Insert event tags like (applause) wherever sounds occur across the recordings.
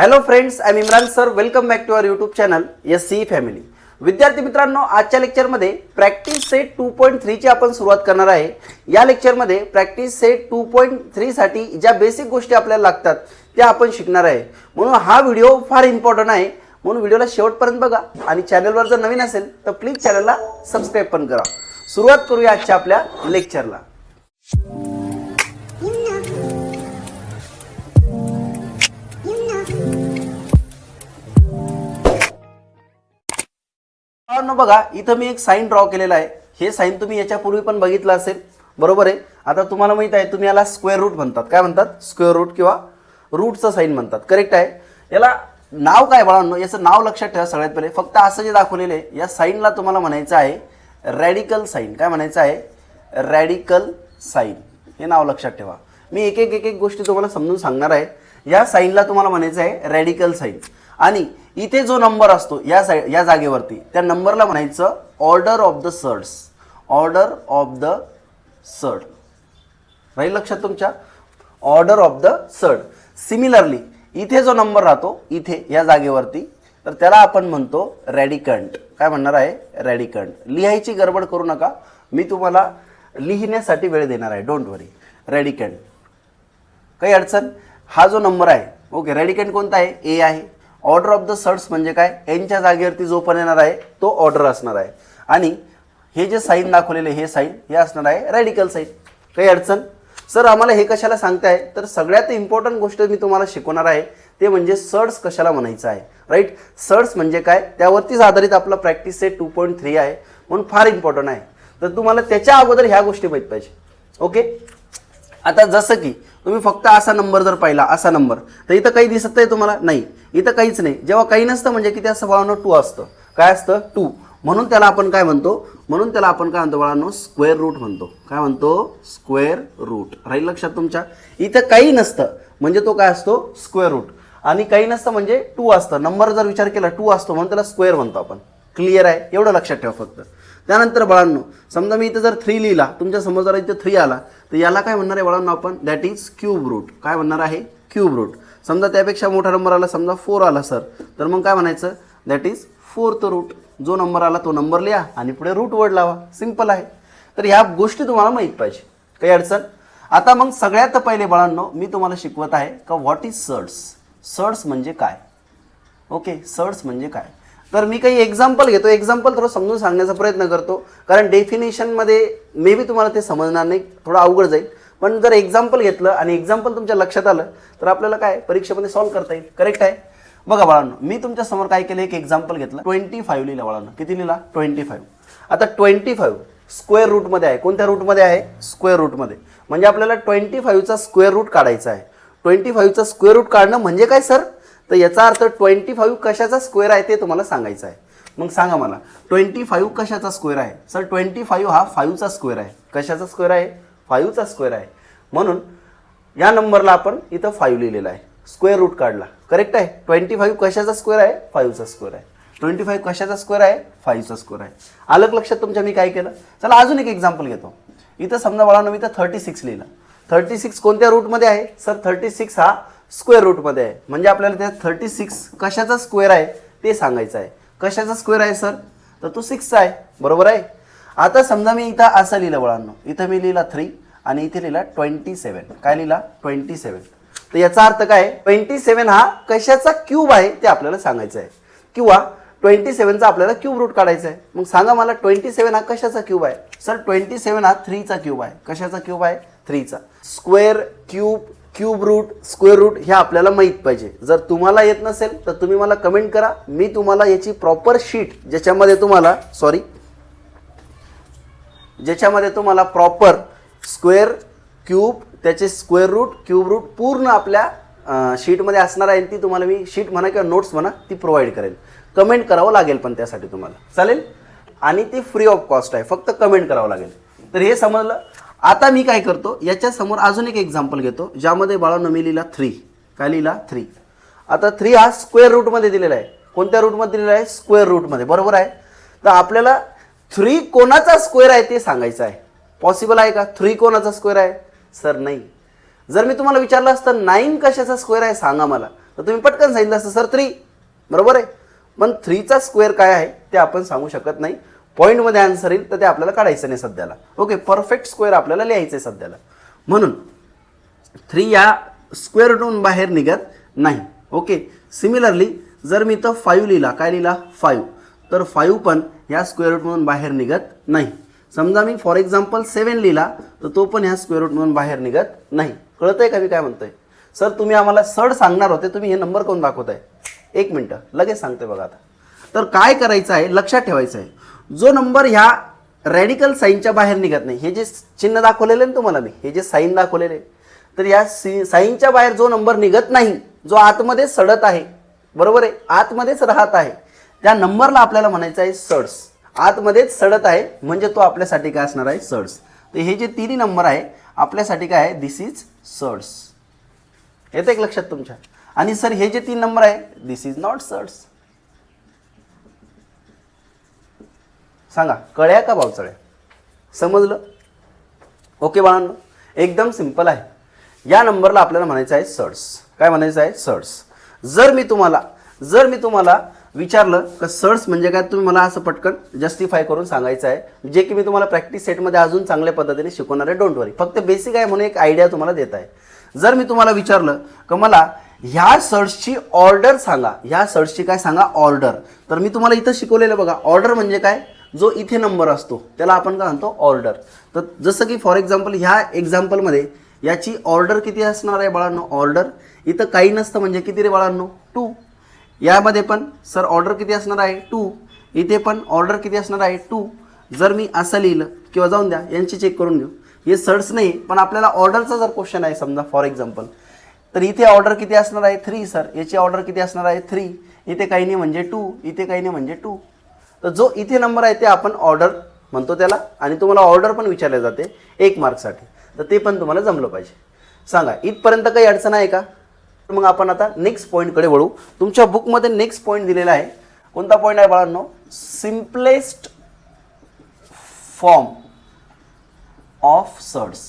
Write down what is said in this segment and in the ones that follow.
Hello friends I am Imran sir welcome back to our YouTube channel S C family विद्यार्थी मित्रांनो आजच्या लेक्चरमध्ये practice set two point थ्रीची आपण सुरुवात करणार आहे. या लेक्चरमध्ये प्रॅक्टिस सेट टू पॉईंट थ्रीसाठी ज्या बेसिक गोष्टी आपल्याला लागतात त्या आपण शिकणार आहे. म्हणून हा व्हिडिओ फार इम्पॉर्टंट आहे. म्हणून व्हिडिओला शेवटपर्यंत बघा. आणि चॅनलवर जर नवीन असेल तर प्लीज चॅनलला सबस्क्राईब पण करा. सुरुवात करूया आजच्या आपल्या लेक्चरला मित्रांनो बघा इथं मी एक साईन ड्रॉ केलेला आहे. हे साईन तुम्ही याच्यापूर्वी पण बघितलं असेल. बरोबर आहे? आता तुम्हाला माहीत आहे तुम्ही याला स्क्वेअर रूट म्हणतात. काय म्हणतात? स्क्वेअर रूट किंवा रूटचं साईन म्हणतात. करेक्ट आहे? याला नाव काय बाळांनो? याचं नाव लक्षात ठेवा सगळ्यात पहिले. फक्त असं जे दाखवलेलं आहे या साईनला तुम्हाला म्हणायचं आहे रॅडिकल साईन काय म्हणायचं आहे? रॅडिकल साईन हे नाव लक्षात ठेवा. मी एक एक एक एक गोष्टी तुम्हाला समजून सांगणार आहे. या साईनला तुम्हाला म्हणायचं आहे रॅडिकल साईन आणि इथे जो नंबर असतो या साई या जागेवरती त्या नंबरला म्हणायचं order of the surds order of the surd राहील लक्षात तुमच्या? Order of the surd similarly इथे जो नंबर राहतो इथे या जागेवरती तर त्याला आपण म्हणतो रॅडिकंट काय म्हणणार आहे? रॅडिकंट लिहायची गडबड करू नका. मी तुम्हाला लिहिण्यासाठी वेळ देणार आहे. डोंट वरी रॅडिकंट काही अडचण? हा जो नंबर आहे ओके रॅडिकंट कोणता आहे? ए आहे. ऑर्डर ऑफ द सर्ट्स म्हणजे काय? एनच्या जागेवरती जो पण येणार आहे तो ऑर्डर असणार आहे. आणि हे जे साईन दाखवलेले हे साईन हे असणार आहे रॅडिकल साईन काही अडचण? सर आम्हाला हे कशाला सांगताय? तर सगळ्यात इम्पॉर्टंट गोष्ट मी तुम्हाला शिकवणार आहे ते म्हणजे सर्ट्स कशाला म्हणायचं आहे. राईट सर्ट्स म्हणजे काय? त्यावरतीच आधारित आपला practice set two point three आहे म्हणून फार इम्पॉर्टंट आहे. तर तुम्हाला त्याच्या अगोदर ह्या गोष्टी माहीत पाहिजे. ओके आता जसं की तुम्ही फक्त असा नंबर जर पाहिला असा नंबर तर इथं काही दिसत आहे तुम्हाला? नाही. इथं काहीच नाही. जेव्हा काही नसतं म्हणजे की त्या स्वभावानं टू असतं. काय असतं? टू म्हणून त्याला आपण काय म्हणतो? म्हणून त्याला आपण काय म्हणतो बाळांनो? स्क्वेअर रूट म्हणतो. काय म्हणतो? स्क्वेअर रूट राहील लक्षात तुमच्या? इथं काही नसतं म्हणजे तो काय असतो? स्क्वेअर रूट आणि काही नसतं म्हणजे टू असतं. नंबर जर विचार केला टू असतो म्हणून त्याला स्क्वेअर म्हणतो आपण. क्लिअर आहे? एवढं लक्षात ठेवा फक्त. त्यानंतर बाळांनो समजा मी इथं जर थ्री लिहिला तुमच्यासमोर जर इथं थ्री आला तर याला काय म्हणणार आहे बाळांनो आपण? दॅट इज क्यूब रूट काय म्हणणार आहे? क्यूब रूट समजा त्यापेक्षा मोठा नंबर आला समजा फोर आला सर तर मग काय म्हणायचं? दॅट इज फोर्थ रूट जो नंबर आला तो नंबर लिहा आणि पुढे रूट वर्ड लावा. सिंपल आहे. तर ह्या गोष्टी तुम्हाला माहीत पाहिजे. काही अडचण? आता मग सगळ्यात पहिले बाळांनो मी तुम्हाला शिकवत आहे का व्हॉट इज सर्ट्स सर्ट्स म्हणजे काय? ओके सर्ट्स म्हणजे काय? तर मी काही एक्झाम्पल घेतो. एक्झाम्पल थोडं समजून सांगण्याचा प्रयत्न करतो. कारण डेफिनेशनमध्ये मे बी तुम्हाला ते समजणार नाही. थोडं अवघड जाईल. पण जर एक्झाम्पल घेतलं आणि एक्झाम्पल तुमच्या लक्षात आलं तर आपल्याला काय? परीक्षेमध्ये सॉल्व्ह करता येईल. करेक्ट आहे? बघा बाळांनो मी तुमच्यासमोर काय केलं? एक एक्झाम्पल घेतलं. ट्वेंटी फाईव्ह लिहिला बाळांनो. किती लिहिला? ट्वेंटी फाईव्ह आता ट्वेंटी फाईव्ह स्क्वेअर रूटमध्ये आहे. कोणत्या रूटमध्ये आहे? स्क्वेअर रूटमध्ये म्हणजे आपल्याला ट्वेंटी फाईव्हचा स्क्वेअर रूट काढायचा आहे. ट्वेंटी फाईव्हचा स्क्वेअर रूट काढणं म्हणजे काय सर तर याचा अर्थ ट्वेंटी फाईव्ह कशाचा स्क्वेअर आहे ते तुम्हाला सांगायचं आहे. मग सांगा मला ट्वेंटी फाईव्ह कशाचा स्क्वेअर आहे? सर ट्वेंटी फाईव्ह हा फाईव्हचा स्क्वेअर आहे. कशाचा स्क्वेअर आहे? फाईव्हचा स्क्वेअर आहे. म्हणून या नंबरला आपण इथं फाईव्ह लिहिलेला आहे. स्क्वेअर रूट काढला. करेक्ट आहे? ट्वेंटी फाईव्ह कशाचा स्क्वेअर आहे? फाईव्हचा स्क्वेअर आहे. ट्वेंटी फाईव्ह कशाचा स्क्वेअर आहे? फाईव्हचा स्क्वेअर आहे. आलं लक्षात तुमच्या मी काय केलं? चला अजून एक एक्झाम्पल घेतो. इथं समजा मला मी इथं थर्टी सिक्स लिहिलं. थर्टी सिक्स कोणत्या रूटमध्ये आहे? सर थर्टी सिक्स हा स्क्वेअर रूटमध्ये आहे. म्हणजे आपल्याला त्या थर्टी सिक्स कशाचा स्क्वेअर आहे ते सांगायचं आहे. कशाचा स्क्वेअर आहे सर? तर तो सिक्सचा आहे. बरोबर आहे? आता समजा मी इथं असं लिहिलं वळांनो इथं मी लिहिला थ्री आणि इथे लिहिला ट्वेंटी सेवन काय लिहिला? ट्वेंटी सेवन तर याचा अर्थ काय? ट्वेंटी सेवन हा कशाचा क्यूब आहे ते आपल्याला सांगायचं आहे. किंवा ट्वेंटी सेवनचा आपल्याला क्यूब रूट काढायचा आहे. मग सांगा मला ट्वेंटी सेवन हा कशाचा क्यूब आहे? सर ट्वेंटी सेवन हा थ्रीचा क्यूब आहे. कशाचा क्यूब आहे? थ्रीचा square cube cube root square root हे आपल्याला माहीत पाहिजे. जर तुम्हाला येत नसेल तर तुम्ही मला कमेंट करा. मी तुम्हाला याची प्रॉपर शीट ज्याच्यामध्ये तुम्हाला सॉरी ज्याच्यामध्ये तुम्हाला प्रॉपर स्क्वेअर क्यूब त्याचे स्क्वेअर रूट क्यूब रूट पूर्ण आपल्या शीटमध्ये असणार आहे ती तुम्हाला मी शीट म्हणा किंवा नोट्स म्हणा ती प्रोव्हाइड करेल. कमेंट करावं लागेल पण त्यासाठी तुम्हाला. चालेल? आणि ती फ्री ऑफ कॉस्ट आहे. फक्त कमेंट करावं लागेल. तर हे समजलं? आता मी काय करतो याच्यासमोर अजून एक एक्झाम्पल घेतो ज्यामध्ये बाळांनो मी लिहिला थ्री काय लिहिला? थ्री आता थ्री हा स्क्वेअर रूटमध्ये दिलेला आहे. कोणत्या रूटमध्ये दिलेला आहे? स्क्वेअर रूटमध्ये बरोबर आहे? तर आपल्याला थ्री कोणाचा स्क्वेअर आहे ते सांगायचं आहे. पॉसिबल आहे का? थ्री कोणाचा स्क्वेअर आहे? सर नाही. जर मी तुम्हाला विचारलं असतं नाईन कशाचा स्क्वेअर आहे सांगा मला. तर तुम्ही पटकन सांगितलं असतं सर थ्री बरोबर आहे? पण थ्रीचा स्क्वेअर काय आहे ते आपण सांगू शकत नाही. पॉईंटमध्ये आन्सर येईल तर ते आपल्याला काढायचं नाही सध्याला. ओके परफेक्ट स्क्वेअर आपल्याला लिहायचं आहे सध्याला. म्हणून थ्री या स्क्वेअर रूटून बाहेर निघत नाही. ओके सिमिलरली जर मी इथं फाईव्ह लिहिला काय लिहिला? फाईव्ह तर फाईव्ह पण ह्या स्क्वेअर रूटमधून बाहेर निघत नाही. समजा मी फॉर एक्झाम्पल सेवन लिहिला तर तो पण ह्या स्क्वेअर रूटमधून बाहेर निघत नाही. कळतंय का मी काय म्हणतोय? सर तुम्ही आम्हाला सड सांगणार होते तुम्ही हे नंबर कोण दाखवताय? एक मिनटं लगेच सांगते बघा आता. तर काय करायचं आहे? लक्षात ठेवायचं आहे. जो नंबर ह्या रॅडिकल साईनच्या बाहेर निघत नाही. हे जे चिन्ह दाखवलेलं आहे ना तुम्हाला मी हे जे साईन दाखवलेले आहे, तर या सी साईनच्या बाहेर जो नंबर निघत नाही जो आतमध्ये सडत आहे बरोबर आहे? आतमध्येच राहत आहे. त्या नंबरला आपल्याला म्हणायचं आहे सड्स आतमध्येच सडत आहे म्हणजे तो आपल्यासाठी काय असणार आहे? सड्स तर हे जे तिन्ही नंबर आहे आपल्यासाठी काय आहे? दिस इज सड्स येतं एक लक्षात तुमच्या? आणि सर हे जे तीन नंबर आहे दिस इज नॉट सड्स सांगा कळ्या का भावचळ्या समजलं? ओके बाळांनो एकदम सिंपल आहे. या नंबरला आपल्याला म्हणायचं आहे सर्स काय म्हणायचं आहे? सर्स जर मी तुम्हाला जर मी तुम्हाला विचारलं का सर्स म्हणजे काय तुम्ही मला असं पटकन जस्टिफाय करून सांगायचं आहे जे की मी तुम्हाला प्रॅक्टिस सेटमध्ये अजून चांगल्या पद्धतीने शिकवणार आहे डोंट वरी फक्त बेसिक आहे म्हणून एक आयडिया तुम्हाला देत आहे. जर मी तुम्हाला विचारलं का मला ह्या सर्ट्सची ऑर्डर सांगा ह्या सर्ट्सची काय सांगा ऑर्डर तर मी तुम्हाला इथं शिकवलेलं बघा ऑर्डर म्हणजे काय? जो इथे नंबर असतो त्याला आपण काय म्हणतो? ऑर्डर. तर जसं की फॉर एक्झाम्पल ह्या एक्झाम्पलमध्ये याची ऑर्डर किती असणार आहे बाळांनो? ऑर्डर. इथं काही नसतं म्हणजे किती रे बाळांनो? टू यामध्ये पण सर ऑर्डर किती असणार आहे? टू इथे पण ऑर्डर किती असणार आहे? टू जर मी असं लिहिलं किंवा जाऊन द्या यांची चेक करून घेऊ. हे सर्च नाही पण आपल्याला ऑर्डरचा जर क्वेश्चन आहे समजा फॉर एक्झाम्पल तर इथे ऑर्डर किती असणार आहे? थ्री सर याची ऑर्डर किती असणार आहे? थ्री इथे काही नाही म्हणजे टू इथे काही नाही म्हणजे टू तर जो इथे नंबर आहे ते आपण ऑर्डर म्हणतो त्याला आणि तुम्हाला ऑर्डर पण विचारले जाते एक मार्कसाठी. तर ते पण तुम्हाला जमलं पाहिजे. सांगा इथपर्यंत काही अडचण आहे का? तर मग आपण आता नेक्स्ट पॉईंटकडे वळू. तुमच्या बुकमध्ये नेक्स्ट पॉईंट दिलेला आहे. कोणता पॉईंट आहे बाळांनो? सिम्पलेस्ट फॉर्म ऑफ सर्ट्स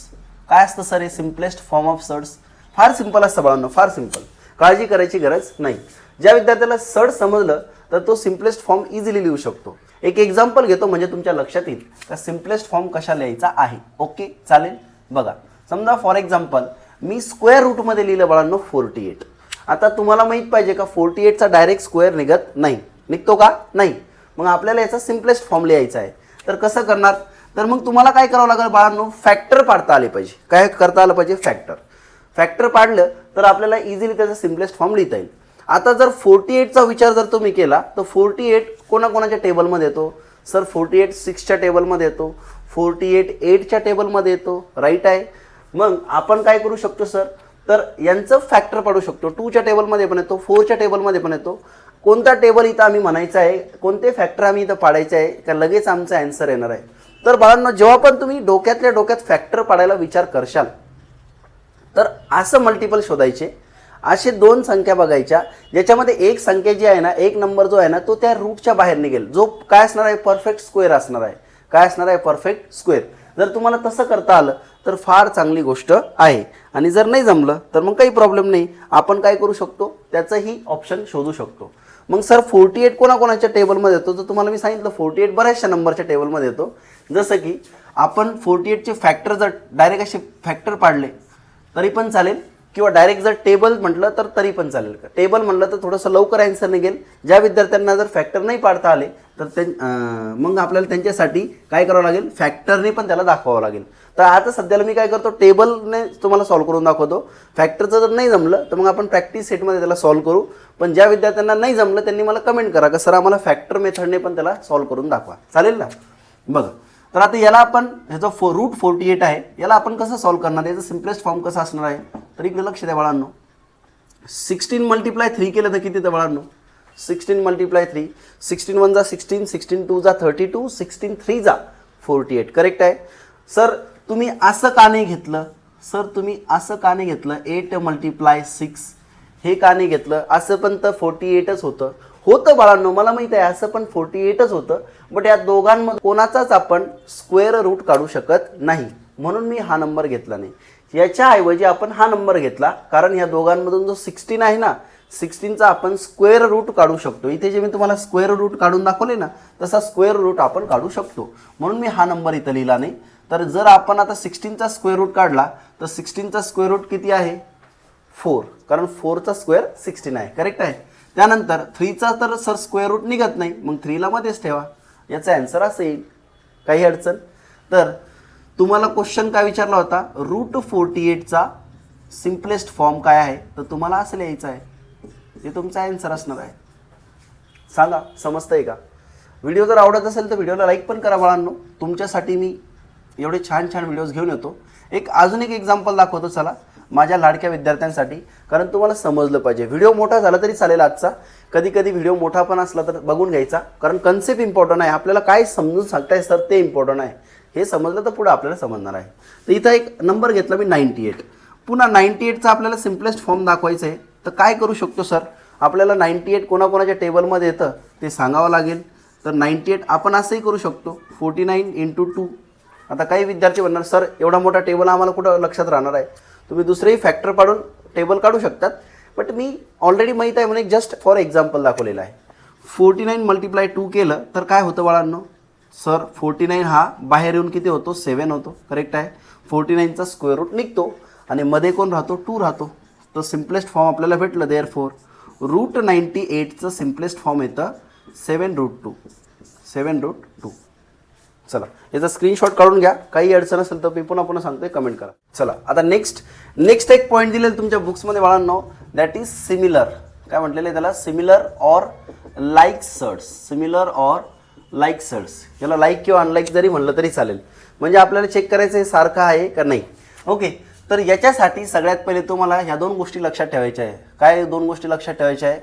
काय असतं सर हे सिम्पलेस्ट फॉर्म ऑफ सर्ट्स फार सिंपल असतं बाळांनो फार सिंपल काळजी करायची गरज नाही. ज्या विद्यार्थ्याला सड समजलं तर तो सिम्पलेस्ट फॉर्म इझिली लिहू शकतो. एक एक्झाम्पल घेतो म्हणजे तुमच्या लक्षात येईल. का सिम्पलेस्ट फॉर्म कशा लिहायचा आहे? ओके चालेल? बघा. समजा फॉर एक्झाम्पल मी स्क्वेअर रूटमध्ये लिहिलं बाळांनो फोर्टी एट आता तुम्हाला माहीत पाहिजे का फोर्टी एटचा डायरेक्ट स्क्वेअर निघत नाही. निघतो का? नाही. मग आपल्याला याचा सिम्पलेस्ट फॉर्म लिहायचा आहे. तर कसं करणार? तर मग तुम्हाला काय करावं लागेल बाळांनो? फॅक्टर पाडता आले पाहिजे. काय करता आलं पाहिजे? फॅक्टर फॅक्टर पाडलं तर आपल्याला इझिली त्याचा सिम्पलेस्ट फॉर्म लिहिता येईल. आता जर फोर्टी एटचा विचार जर तुम्ही केला तर फोर्टी एट कोणाकोणाच्या टेबलमध्ये येतो? सर फोर्टी एट सिक्सच्या टेबलमध्ये येतो. फोर्टी एट एटच्या टेबलमध्ये येतो. राईट आहे? मग आपण काय करू शकतो सर? तर यांचं फॅक्टर पाडू शकतो. टूच्या टेबलमध्ये पण येतो फोरच्या टेबलमध्ये पण येतो. कोणता टेबल इथं आम्ही म्हणायचं आहे? कोणते फॅक्टर आम्ही इथं पाडायचे आहे? का लगेच आमचा ॲन्सर येणार आहे? तर बाळांना जेव्हा पण तुम्ही डोक्यातल्या डोक्यात फॅक्टर पाडायला विचार करशाल तर असं मल्टिपल शोधायचे. असे दोन संख्या बघायच्या ज्याच्यामध्ये एक संख्या जी आहे ना एक नंबर जो आहे ना तो त्या रूटच्या बाहेर निघेल. जो काय असणार आहे? परफेक्ट स्क्वेअर असणार आहे. काय असणार आहे? परफेक्ट स्क्वेअर जर तुम्हाला तसं करता आलं तर फार चांगली गोष्ट आहे. आणि जर नाही जमलं तर मग काही प्रॉब्लेम नाही. आपण काय करू शकतो? त्याचंही ऑप्शन शोधू शकतो. मग सर फोर्टी एट कोणाकोणाच्या टेबलमध्ये येतो? तर तुम्हाला मी सांगितलं फोर्टी एट बऱ्याचशा नंबरच्या टेबलमध्ये येतो. जसं की आपण फोर्टी एटचे फॅक्टर जर डायरेक्ट असे फॅक्टर पाडले तरी पण चालेल. किंवा डायरेक्ट जर टेबल म्हटलं तर तरी पण चालेल. का टेबल म्हटलं तर थोडंसं लवकर ॲन्सर निघेल. ज्या विद्यार्थ्यांना जर फॅक्टर नाही पाडता आले तर ते मग आपल्याला त्यांच्यासाठी काय करावं लागेल? फॅक्टरने पण त्याला दाखवावं लागेल. तर आता सध्याला मी काय करतो टेबलने तुम्हाला सॉल्व करून दाखवतो. फॅक्टरचं जर नाही जमलं तर मग आपण प्रॅक्टिस सेटमध्ये त्याला सॉल्व करू. पण ज्या विद्यार्थ्यांना नाही जमलं त्यांनी मला कमेंट करा का सर आम्हाला फॅक्टर मेथडने पण त्याला सॉल्व करून दाखवा. चालेल ना? बघा. तर आता याला आपण ह्याचा फो रूट फोर्टी एट आहे. याला आपण कसं सॉल्व करणार? याचं सिम्पलेस्ट फॉर्म कसं असणार आहे? तर इकडे लक्ष द्या बाळांनो. सिक्स्टीन मल्टिप्लाय थ्री केलं तर किती तर बाळांनो? Sixteen multiply three sixteen one जा सिक्स्टीन सिक्स्टीन टू जा थर्टी टू सिक्स्टीन थ्री जा फोर्टी एट करेक्ट आहे? सर तुम्ही असं का नाही घेतलं? सर तुम्ही असं का नाही घेतलं? एट मल्टिप्लाय सिक्स हे का नाही घेतलं? असं पण तर फोर्टी एटच होतं. होतं बाळांनो मला माहीत आहे असं पण फोर्टी एटच होतं. बट या दोघांमध्ये कोणाचाच आपण स्क्वेअर रूट काढू शकत नाही. म्हणून मी हा नंबर घेतला नाही. याच्याऐवजी आपण हा नंबर घेतला. कारण ह्या दोघांमधून जो सिक्स्टीन आहे ना सिक्स्टीनचा आपण स्क्वेअर रूट काढू शकतो. इथे जे मी तुम्हाला स्क्वेअर रूट काढून दाखवले ना तसा स्क्वेअर रूट आपण काढू शकतो. म्हणून मी हा नंबर इथं लिहिला नाही. तर जर आपण आता सिक्स्टीनचा स्क्वेअर रूट काढला तर सिक्स्टीनचा स्क्वेअर रूट किती आहे? फोर कारण फोरचा स्क्वेअर सिक्स्टीन आहे. करेक्ट आहे? त्यानंतर थ्रीचा तर सर स्क्वेअर रूट निघत नाही. मग थ्रीला मध्येच ठेवा. याचा ॲन्सर असं येईल. काही अडचण? तर तुम्हाला क्वेश्चन काय विचारला होता? रूट फोर्टी एटचा सिम्पलेस्ट फॉर्म काय आहे? तर तुम्हाला असं लिहायचं आहे. ते तुमचा ॲन्सर असणार आहे. सांगा समजतंय का? व्हिडिओ जर आवडत असेल तर व्हिडिओला लाईक पण करा बाळांनो. तुमच्यासाठी मी एवढे छान छान व्हिडिओज घेऊन येतो. एक अजून एक एक्झाम्पल दाखवतो चला माझ्या लाडक्या विद्यार्थ्यांसाठी. कारण तुम्हाला समजलं पाहिजे. व्हिडिओ मोठा झाला तरी चालेल आजचा. कधी कधी व्हिडिओ मोठा पण असला तर बघून घ्यायचा. कारण कन्सेप्ट इम्पॉर्टंट आहे. आपल्याला काय समजून सांगताय सर ते इम्पॉर्टंट आहे. हे समजलं तर पुढं आपल्याला समजणार आहे. तर इथं एक नंबर घेतला मी नाईन्टी एट. पुन्हा नाईन्टी एटचा आपल्याला सिम्पलेस्ट फॉर्म दाखवायचा आहे. तर काय करू शकतो सर आपल्याला नाईन्टी एट कोणाकोणाच्या टेबलमध्ये येतं ते सांगावं लागेल. तर नाईन्टी एट आपण असंही करू शकतो. फोर्टी नाईन इंटू टू आता काही विद्यार्थी म्हणणार सर एवढा मोठा टेबल आम्हाला कुठं लक्षात राहणार आहे? तुम्ही दुसरेही फॅक्टर पाडून टेबल काढू शकतात. बट मी ऑलरेडी माहीत आहे म्हणून जस्ट फॉर एक्झाम्पल दाखवलेलं आहे. फोर्टी नाईन मल्टिप्लाय टू केलं तर काय होतं बाळांनो? सर फोर्टी नाईन हा बाहेर येऊन किती होतो? सेवन होतो. करेक्ट आहे? फोर्टी नाईनचा स्क्वेअर रूट निघतो आणि मध्ये कोण राहतो? टू राहतो. तर सिम्पलेस्ट फॉर्म आपल्याला भेटलं देअर फोर रूट नाईन्टी एटचं सिम्पलेस्ट फॉर्म येतं seven root two seven root two चला याचा स्क्रीनशॉट काढून घ्या. काही अडचण असेल तर मी पुन्हा पुन्हा सांगतोय कमेंट करा. चला आता नेक्स्ट नेक्स्ट एक पॉईंट दिलेलं तुमच्या बुक्समध्ये बाळांनो. दॅट इज सिमिलर काय म्हटलेलं आहे त्याला? Similar or like surds similar or like surds याला लाईक किंवा अनलाईक जरी म्हणलं तरी चालेल. म्हणजे आपल्याला चेक करायचं हे सारखं आहे का नाही? ओके तर याच्यासाठी सगळ्यात पहिले तुम्हाला ह्या दोन गोष्टी लक्षात ठेवायच्या आहे. काय दोन गोष्टी लक्षात ठेवायच्या आहे?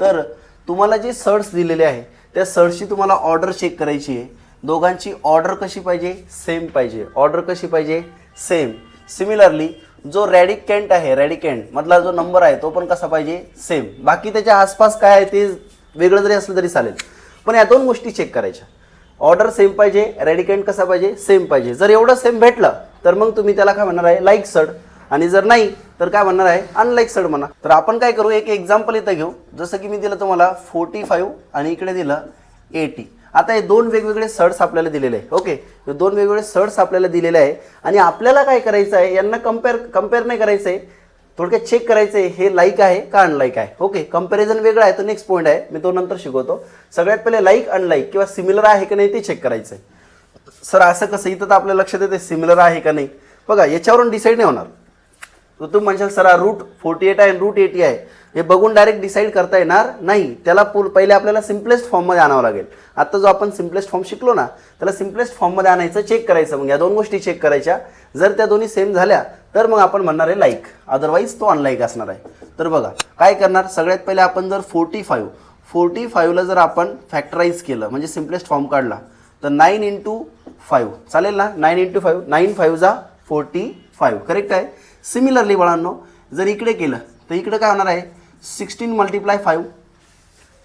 तर तुम्हाला जे सर्ट्स दिलेले आहे त्या सर्ट्सची तुम्हाला ऑर्डर चेक करायची आहे. दोघांची ऑर्डर कशी पाहिजे? सेम पाहिजे. ऑर्डर कशी पाहिजे? सेम सिमिलरली जो रॅडिकॅन्ट आहे रॅडिकॅन्ट मधला जो नंबर आहे तो पण कसा पाहिजे? सेम बाकी त्याच्या आसपास काय आहे ते वेगळं जरी असलं तरी चालेल. पण या दोन गोष्टी चेक करायच्या. ऑर्डर सेम पाहिजे रेडिकेंट कसा पाहिजे सेम पाहिजे. जर एवढं सेम भेटलं तर मग तुम्ही त्याला काय म्हणणार आहे? लाईक सड आणि जर नाही तर काय म्हणणार आहे? अनलाईक सड म्हणा. तर आपण काय करू एक एक्झाम्पल इथं घेऊ. जसं की मी दिलं तुम्हाला फोर्टी फाईव्ह आणि इकडे दिलं एटी आता हे दोन वेगवेगळे सर्ट्स आपल्याला दिलेले आहे. ओके हे दोन वेगवेगळे सर्ट्स आपल्याला दिलेले आहे. आणि आपल्याला काय करायचं आहे? यांना कंपेअर कंपेअर नाही करायचं आहे थोडक्यात चेक करायचं आहे हे लाईक आहे का अनलाईक आहे? ओके कंपॅरिझन वेगळा आहे तो नेक्स्ट पॉईंट आहे. मी तो नंतर शिकवतो. सगळ्यात पहिले लाईक अनलाईक किंवा सिमिलर आहे का नाही ते चेक करायचं आहे सर असं कसं इथं तर आपल्या लक्षात येते सिमिलर आहे का नाही? बघा याच्यावरून डिसाईड नाही होणार. तर तुम्ही म्हणशाल सर रूट फोर्टी एट आहे रूट एटी आहे. हे बघून डायरेक्ट डिसाईड करता येणार नाही. त्याला पूर पहिले आपल्याला सिम्पलेस्ट फॉर्ममध्ये आणावं लागेल. आता जो आपण सिम्पलेस्ट फॉर्म शिकलो ना त्याला सिम्पलेस्ट फॉर्ममध्ये आणायचं चेक करायचं. मग या दोन गोष्टी चेक करायच्या. जर त्या दोन्ही सेम झाल्या तर मग आपण म्हणणार आहे लाईक अदरवाईज तो अनलाईक असणार आहे. तर बघा काय करणार? सगळ्यात पहिले आपण जर फोर्टी फाईव्ह फोर्टी फाईव्हला जर आपण फॅक्टराईज केलं म्हणजे सिम्पलेस्ट फॉर्म काढला तर नाईन इंटू फाईव्ह चालेल ना? Nine into five nine five जा फोर्टी फाईव्ह करेक्ट आहे? सिमिलरली बाळांनो जर इकडे केलं तर इकडे काय होणार आहे? Sixteen multiply five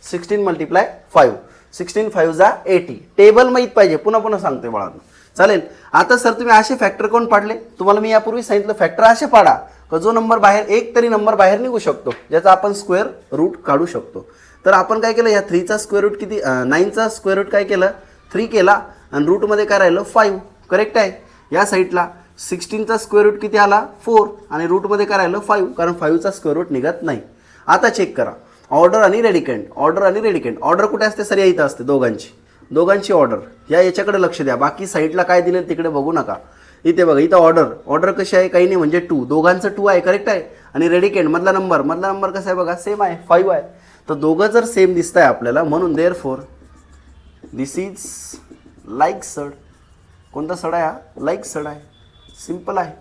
sixteen multiply five sixteen five जा एटी टेबल माहीत पाहिजे. पुन्हा पुन्हा सांगते बाळांनो. चालेल. आता सर तुम्ही असे फॅक्टर कोण पाडले? तुम्हाला मी यापूर्वी सांगितलं फॅक्टर असे पाडा का जो नंबर बाहेर एक तरी नंबर बाहेर निघू शकतो ज्याचा आपण स्क्वेअर रूट काढू शकतो. तर आपण काय केलं या थ्रीचा स्क्वेअर रूट किती नाईनचा स्क्वेअर रूट काय केलं? थ्री केला आणि रूटमध्ये काय राहिलं? फाईव्ह करेक्ट आहे? या साईडला सिक्स्टीनचा स्क्वेअर रूट किती आला? फोर आणि रूटमध्ये काय राहिलं? फाईव्ह कारण फाईव्हचा स्क्वेअर रूट निघत नाही. आता चेक करा. ऑर्डर आणि रेडिकंट ऑर्डर आणि रेडिकंट ऑर्डर कुठे असते? सर या इथं असते दोघांची. दोघांची ऑर्डर. या याच्याकडे लक्ष द्या. बाकी साईडला काय दिलं तिकडे बघू नका. इथे बघा इथं ऑर्डर. ऑर्डर कशी आहे? काही नाही म्हणजे टू दोघांचं टू आहे करेक्ट आहे? आणि रेडिकेंड मधला नंबर मधला नंबर कसा आहे बघा? सेम आहे फाईव्ह आहे. तर दोघं जर सेम दिसत आहे आपल्याला म्हणून therefore this is like surd कोणता सड आहे हा? लाईक सड आहे. सिंपल आहे.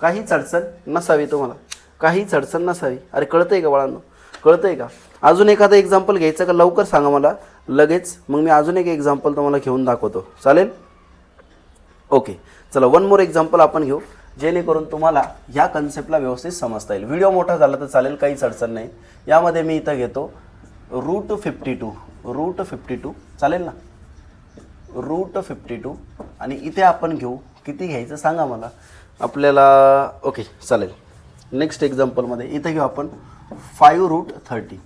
काहीच अडचण नसावी तुम्हाला. काहीच अडचण नसावी. अरे कळतंय का बाळांनो? कळतंय का? अजून एखादं एक्झाम्पल घ्यायचं का? लवकर सांगा मला. लगेच. मग मी अजून एक एक्झाम्पल तुम्हाला घेऊन दाखवतो. चालेल? ओके चला वन मोर एक्झाम्पल आपण घेऊ जेणेकरून तुम्हाला ह्या कन्सेप्टला व्यवस्थित समजता येईल. व्हिडिओ मोठा झाला तर चालेल काहीच अडचण नाही. यामध्ये मी इथं घेतो root fifty two root fifty two चालेल ना? रूट फिफ्टी टू आणि इथे आपण घेऊ किती घ्यायचं सांगा मला. आपल्याला ओके चालेल. नेक्स्ट एक्झाम्पलमध्ये इथे घेऊ आपण five root thirty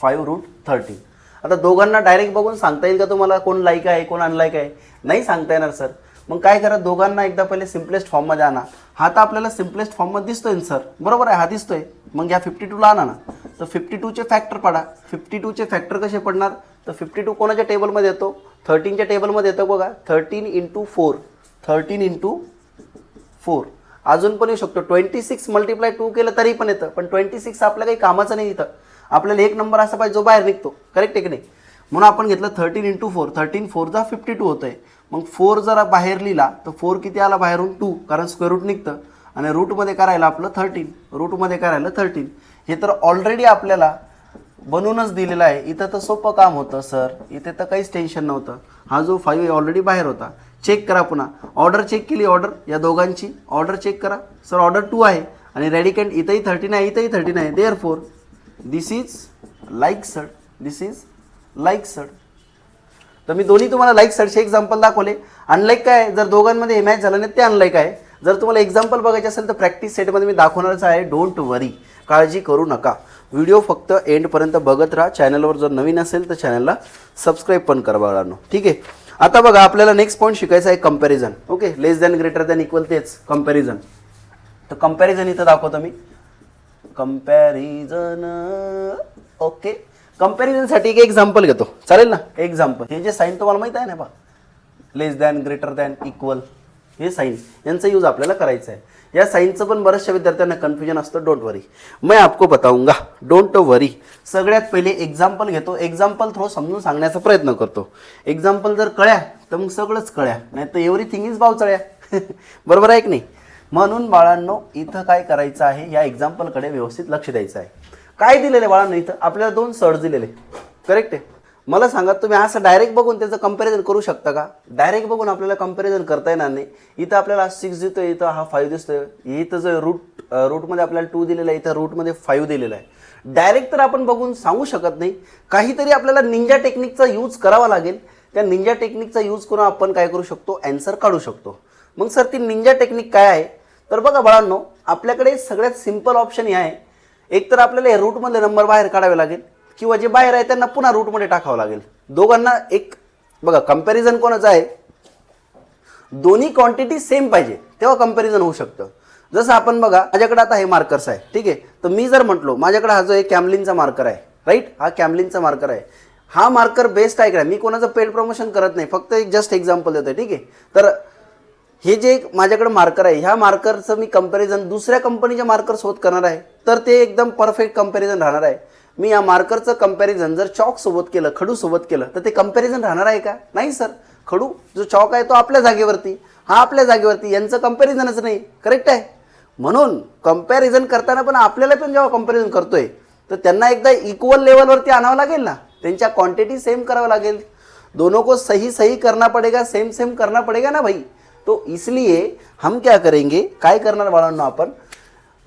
five root thirty आता दोघांना डायरेक्ट बघून सांगता येईल का तुम्हाला कोण लाईक आहे कोण अनलाईक आहे? नाही सांगता येणार सर मग काय करा दोघांना एकदा पहिले सिम्पलेस्ट फॉर्ममध्ये आणा. हा तर आपल्याला सिम्पलेस्ट फॉर्ममध्ये दिसतोय सर बरोबर आहे हा दिसतोय. मग या फिफ्टी टूला आणा ना. तर फिफ्टी टूचे फॅक्टर पडा. फिफ्टी टूचे फॅक्टर कसे पडणार? तर फिफ्टी टू कोणाच्या टेबलमध्ये येतो? थर्टीनच्या टेबलमध्ये येतो बघा. Thirteen into four thirteen into four अजून पण येऊ शकतो. ट्वेंटी सिक्स मल्टिप्लाय टू केलं तरी पण येतं. पण ट्वेंटी सिक्स आपल्या काही कामाचं नाही इथं. आपल्याला एक नंबर असा पाहिजे जो बाहेर निघतो. करेक्ट आहे की नाही? म्हणून आपण घेतलं थर्टीन इंटू फोर थर्टीन फोरचा फिफ्टी टू होतं आहे मग फोर जरा बाहेर लिहिला तर फोर किती आला बाहेरून? टू कारण स्क्वेअर रूट निघतं. आणि रूटमध्ये करायला आपलं? थर्टीन रूटमध्ये करायला थर्टीन हे तर ऑलरेडी आपल्याला बनवूनच दिलेलं आहे. इथं तर सोपं काम होतं सर इथे तर काहीच टेन्शन नव्हतं. हा जो फाईव्ह ऑलरेडी बाहेर होता. चेक करा पुन्हा. ऑर्डर चेक केली ऑर्डर या दोघांची. ऑर्डर चेक करा. सर ऑर्डर टू आहे. आणि रेडिकंट इथंही थर्टीन आहे इथंही थर्टीन आहे. Therefore this is like surd this is like surd तर मी दोन्ही तुम्हाला लाईक सडचे एक्झाम्पल दाखवले. अनलाईक काय जर दोघांमध्ये हे मॅच झालं नाही ते अनलाईक आहे जर तुम्हाला एक्झाम्पल बघायचे असेल तर प्रॅक्टिस सेटमध्ये मी दाखवणारच आहे. डोंट वरी काळजी करू नका. व्हिडिओ फक्त एंडपर्यंत बघत राहा. चॅनलवर जर नवीन असेल तर चॅनलला सबस्क्राईब पण करा बाळांनो. ठीक आहे? आता बघा आपल्याला नेक्स्ट पॉईंट शिकायचा आहे comparison okay less than greater than equal तेच कंपॅरिझन तर कंपॅरिझन इथं दाखवतो मी. कंपॅरिझन ओके कंपॅरिझनसाठी एक एक्झाम्पल घेतो. चालेल ना? एक्झाम्पल हे जे साईन तुम्हाला माहीत आहे ना बा less than greater than equal हे साईन यांचा यूज आपल्याला करायचा आहे या साईनचं पण बऱ्याचशा विद्यार्थ्यांना कन्फ्युजन असतं. डोंट वरी मैं आपको बताऊंगा. डोंट वरी सगळ्यात पहिले एक्झाम्पल घेतो. एक्झाम्पल थ्रो समजून सांगण्याचा प्रयत्न करतो. एक्झाम्पल जर कळ्या तर मग सगळंच कळ्या. नाही तर एव्हरीथिंग इज बावचळ्या (laughs) बरोबर आहे की नाही? म्हणून बाळांनो इथं काय करायचं आहे? या एक्झाम्पलकडे व्यवस्थित लक्ष द्यायचं आहे. काय दिलेलं आहे बाळांनो इथं? आपल्याला दोन सर दिलेले. करेक्ट आहे? मला सांगा तुम्ही असं डायरेक्ट बघून त्याचं कंपॅरिझन करू शकता का? डायरेक्ट बघून आपल्याला कंपॅरिझन करता येणार नाही. इथं आपल्याला सिक्स दिसतोय इथं हा फाईव्ह दिसतोय. इथं जो रूट रूटमध्ये आपल्याला टू दिलेला आहे इथं रूटमध्ये फाईव्ह दिलेला आहे. डायरेक्ट तर आपण बघून सांगू शकत नाही. काहीतरी आपल्याला निंजा टेक्निकचा यूज करावा लागेल. त्या निंजा टेक्निकचा यूज करून आपण काय करू शकतो? अँसर काढू शकतो. मग सर ती निंजा टेक्निक काय आहे? तर बघा बाळांनो आपल्याकडे सगळ्यात सिंपल ऑप्शन हे आहे. एक तर आपल्याला हे रूटमधले नंबर बाहेर काढावे लागेल किंवा जे बाहेर आहे त्यांना पुन्हा रूटमध्ये टाकावं लागेल. दोघांना एक बघा कंपॅरिझन कोणाचं आहे? दोन्ही क्वांटिटी सेम पाहिजे तेव्हा कंपॅरिझन होऊ शकतं. जसं आपण बघा माझ्याकडे आता हे मार्कर्स आहे ठीक आहे? तर मी जर म्हटलो माझ्याकडे हा जो एक कॅमलिनचा मार्कर आहे राईट हा कॅमलिनचा मार्कर आहे. हा मार्कर बेस्ट आहे का मी कोणाचं पेड प्रमोशन करत नाही फक्त एक जस्ट एक्झाम्पल देतो ठीक आहे? तर हे जे एक माझ्याकडे मार्कर आहे ह्या मार्करचं मी कंपॅरिझन दुसऱ्या कंपनीच्या मार्कर सोबत करणार आहे. तर ते एकदम परफेक्ट कंपॅरिझन राहणार आहे. मी या मार्करचं कंपॅरिझन जर चॉक सोबत केलं खडू सोबत केलं तर ते कंपॅरिझन राहणार आहे का? नाही सर खडू जो चॉक आहे तो आपल्या जागेवरती. हा आपल्या जागेवरती. यांचं कंपॅरिझनच नाही. करेक्ट आहे? म्हणून कंपॅरिझन करताना पण आपल्याला पण जेव्हा कंपॅरिझन करतोय तर त्यांना एकदा इक्वल लेवलवरती आणावं लागेल ना? त्यांच्या क्वांटिटी सेम करावं लागेल. दोनों को सही सही करना पड़ेगा सेम सेम करना पड़ेगा ना भाई? तो इसलिए हम क्या करेंगे? काय करणार बाळांनो आपण?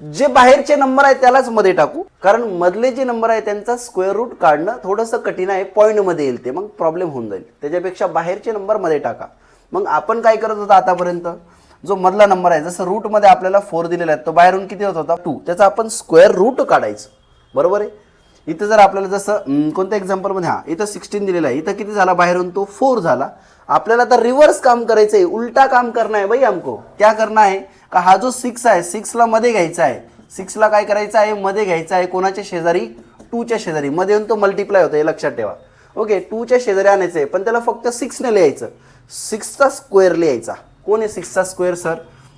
जे बाहेरचे नंबर आहे त्यालाच मध्ये टाकू. कारण मधले जे नंबर आहे त्यांचा स्क्वेअर रूट काढणं थोडंसं कठीण आहे पॉईंटमध्ये येईल ते. मग प्रॉब्लेम होऊन जाईल. त्याच्यापेक्षा बाहेरचे नंबरमध्ये टाका. मग आपण काय करत होतो आतापर्यंत? जो मधला नंबर आहे जसं रूटमध्ये आपल्याला फोर दिलेला आहे तो बाहेरून किती होत होता? टू त्याचा आपण स्क्वेअर रूट काढायचं. बरोबर आहे? इथं जर आपल्याला जसं कोणत्या एक्झाम्पलमध्ये हां इथं सिक्स्टीन दिलेला आहे. इथं किती झाला बाहेरून? तो फोर झाला. आपल्याला आता रिव्हर्स काम करायचं आहे उलटा काम करणं आहे भाई हमको क्या करणं आहे? का हा जो सिक्स आहे सिक्सला मध्ये घ्यायचा आहे. सिक्सला काय करायचं आहे? मध्ये घ्यायचा आहे. कोणाच्या शेजारी? टूच्या शेजारी. मध्ये येऊन तो मल्टिप्लाय होतो हे लक्षात ठेवा. ओके टूच्या शेजारी आणायचं आहे पण त्याला फक्त सिक्सने लिहायचं. सिक्सचा स्क्वेअर लिहायचा. कोण आहे सिक्सचा स्क्वेअर सर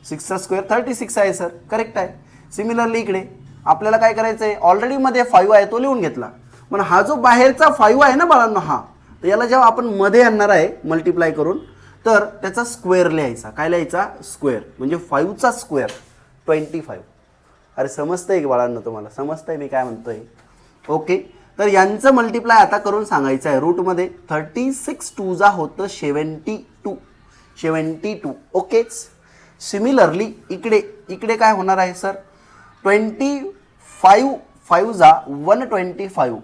सिक्सचा स्क्वेअर थर्टी सिक्स आहे सर करेक्ट आहे. सिमिलरली इकडे आपल्याला काय करायचं आहे ऑलरेडी मध्ये फाईव्ह आहे तो लिहून घेतला. पण हा जो बाहेरचा फाईव्ह आहे ना बाळांनो हा तर याला जेव्हा आपण मध्ये आणणार आहे मल्टिप्लाय करून तर त्याचा स्क्वेअर लिहायचा. काय लिहायचा? स्क्वेअर म्हणजे फाईव्हचा स्क्वेअर ट्वेंटी फाईव्ह अरे समजतंय की बाळांना तुम्हाला? समजतंय मी काय म्हणतोय? ओके तर यांचं मल्टिप्लाय आता करून सांगायचं आहे. रूटमध्ये थर्टी सिक्स टू होतं सेवन्टी टू सेवन्टी टू ओकेच सिमिलरली इकडे इकडे काय होणार आहे सर ट्वेंटी फाईव्ह फाईव्ह जा वन ट्वेंटी फाईव्ह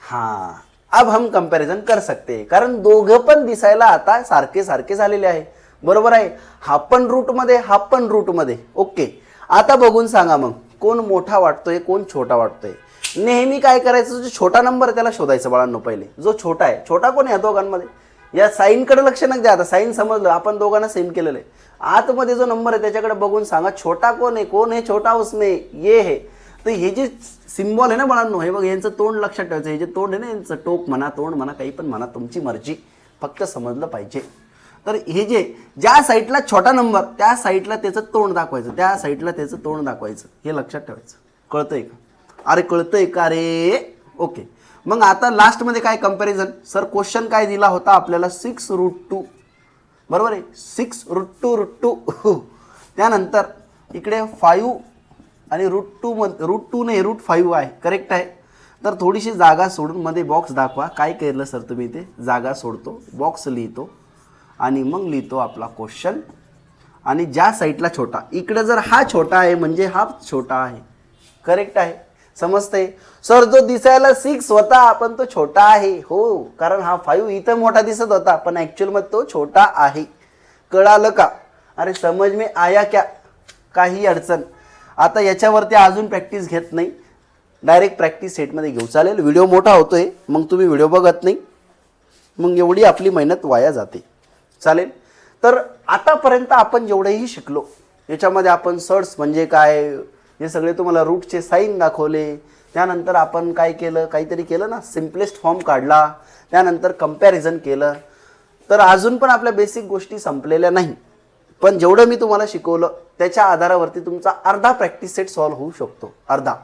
हां. अब हम कंपॅरिझन कर सकते कारण दोघं पण दिसायला आता सारखे सारखे झालेले आहे. बरोबर आहे? हा पण रूटमध्ये हा पण रूटमध्ये ओके आता बघून सांगा मग कोण मोठा वाटतोय कोण छोटा वाटतोय? नेहमी काय करायचं? जो छोटा नंबर आहे त्याला शोधायचं बाळांनो पहिले. जो छोटा आहे. छोटा कोण आहे या दोघांमध्ये? या साईनकडे लक्ष नका द्या. आता साईन समजलं आपण दोघांना सेम केलेलं आहे. आतमध्ये जो नंबर आहे त्याच्याकडे बघून सांगा छोटा कोण आहे? कोण आहे? छोटा उसने ये हे. तर हे जे सिम्बॉल आहे ना बाळांनो हे बघ यांचं तोंड लक्षात ठेवायचं. हे जे तोंड आहे ना यांचं टोक म्हणा तोंड म्हणा काही पण म्हणा तुमची मर्जी. फक्त समजलं पाहिजे. तर हे जे ज्या साईडला छोटा नंबर त्या साईडला त्याचं तोंड दाखवायचं. त्या साईडला त्याचं तोंड दाखवायचं. हे लक्षात ठेवायचं. कळतंय का? अरे कळतंय का रे? ओके. मग आता लास्टमध्ये काय कंपॅरिझन सर क्वेश्चन काय दिला होता आपल्याला? सिक्स रूट टू बरोबर आहे? Six root two root two त्यानंतर इकडे फाईव्ह आणि रूट टू मध रूट टू नाही रूट फाईव्ह आहे करेक्ट आहे. तर थोडीशी जागा सोडून मध्ये बॉक्स दाखवा. काय केलं सर तुम्ही ते जागा सोडतो बॉक्स लिहितो आणि मग लिहितो आपला क्वेश्चन आणि ज्या साईडला छोटा इकडे जर हा छोटा आहे म्हणजे हा छोटा आहे. करेक्ट आहे. समजतंय? सर जो दिसायला सिक्स होता पण तो छोटा आहे. हो कारण हा फाईव्ह इथं मोठा दिसत होता पण ॲक्च्युअलमध्ये तो छोटा आहे. कळालं का? अरे समज में आया क्या? काही अडचण. आता याच्यावरती अजून प्रॅक्टिस घेत नाही. डायरेक्ट प्रॅक्टिस सेटमध्ये घेऊ. चालेल? व्हिडिओ मोठा होतोय. मग तुम्ही व्हिडिओ बघत नाही. मग एवढी आपली मेहनत वाया जाते. चालेल? तर आतापर्यंत आपण जेवढेही शिकलो याच्यामध्ये आपण सर्ट्स म्हणजे काय हे सगळे तुम्हाला रूटचे साईन दाखवले. त्यानंतर आपण काय केलं? काहीतरी केलं ना? सिम्पलेस्ट फॉर्म काढला. त्यानंतर कंपॅरिझन केलं. तर अजून पण आपल्या बेसिक गोष्टी संपलेल्या नाही. पण जेवढं मी तुम्हाला शिकवलं त्याच्या आधारावरती तुमचा अर्धा प्रॅक्टिस सेट सॉल्व्ह होऊ शकतो. अर्धा.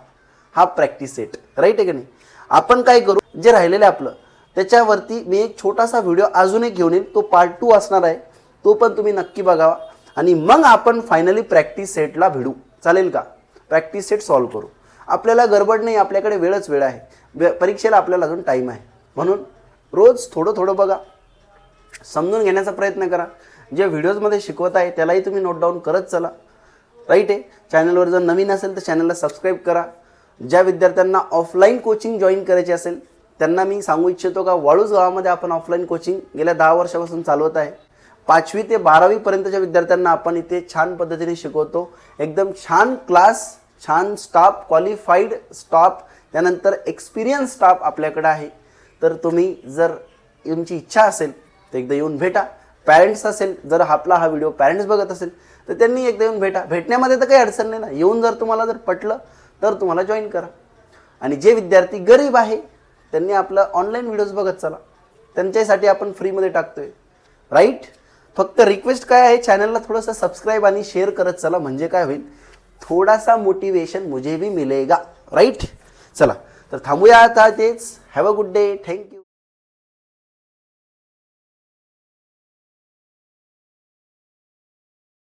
हा प्रॅक्टिस सेट राईट आहे की नाही? आपण काय करू? जे राहिलेलं आपलं त्याच्यावरती मी एक छोटासा व्हिडिओ अजून एक घेऊन येईल तो पार्ट टू असणार आहे. तो पण तुम्ही नक्की बघावा. आणि मग आपण फायनली प्रॅक्टिस सेटला भिडू. चालेल का? प्रॅक्टिस सेट सॉल्व्ह करू. आपल्याला गडबड नाही आपल्याकडे वेळच वेळ आहे. परीक्षेला आपल्याला अजून टाईम आहे. म्हणून रोज थोडं थोडं बघा. समजून घेण्याचा प्रयत्न करा. जे व्हिडिओजमध्ये शिकवत आहे त्यालाही तुम्ही नोट डाऊन करत चला. राईट आहे? चॅनलवर जर नवीन असेल तर चॅनलला सबस्क्राईब करा. ज्या विद्यार्थ्यांना ऑफलाईन कोचिंग जॉईन करायची असेल त्यांना मी सांगू इच्छितो का वाळूज गावामध्ये आपण ऑफलाईन कोचिंग गेल्या दहा वर्षापासून चालवत आहे. पाचवी ते बारावीपर्यंतच्या विद्यार्थ्यांना आपण इथे छान पद्धतीने शिकवतो. एकदम छान क्लास छान स्टाफ क्वालिफाईड स्टाफ त्यानंतर एक्सपिरियन्स स्टाफ आपल्याकडे आहे. तर तुम्ही जर तुमची इच्छा असेल तर एकदा येऊन भेटा. पॅरेंट्स असेल जर आपला हा व्हिडिओ पॅरेंट्स बघत असेल तर त्यांनी एकदा येऊन भेटा. भेटण्यामध्ये तर काही अडचण नाही ना. येऊन जर तुम्हाला जर पटलं तर तुम्हाला जॉईन करा. आणि जे विद्यार्थी गरीब आहे त्यांनी आपलं ऑनलाईन व्हिडिओज बघत चला. त्यांच्यासाठी आपण फ्रीमध्ये टाकतोय. राईट फक्त रिक्वेस्ट काय आहे चॅनलला थोडंसं सबस्क्राईब आणि शेअर करत चला. म्हणजे काय होईल? थोडासा मोटिवेशन मुझे भी मिलेगा. राईट चला. तर थांबूया आता तेच. Have a good day thank you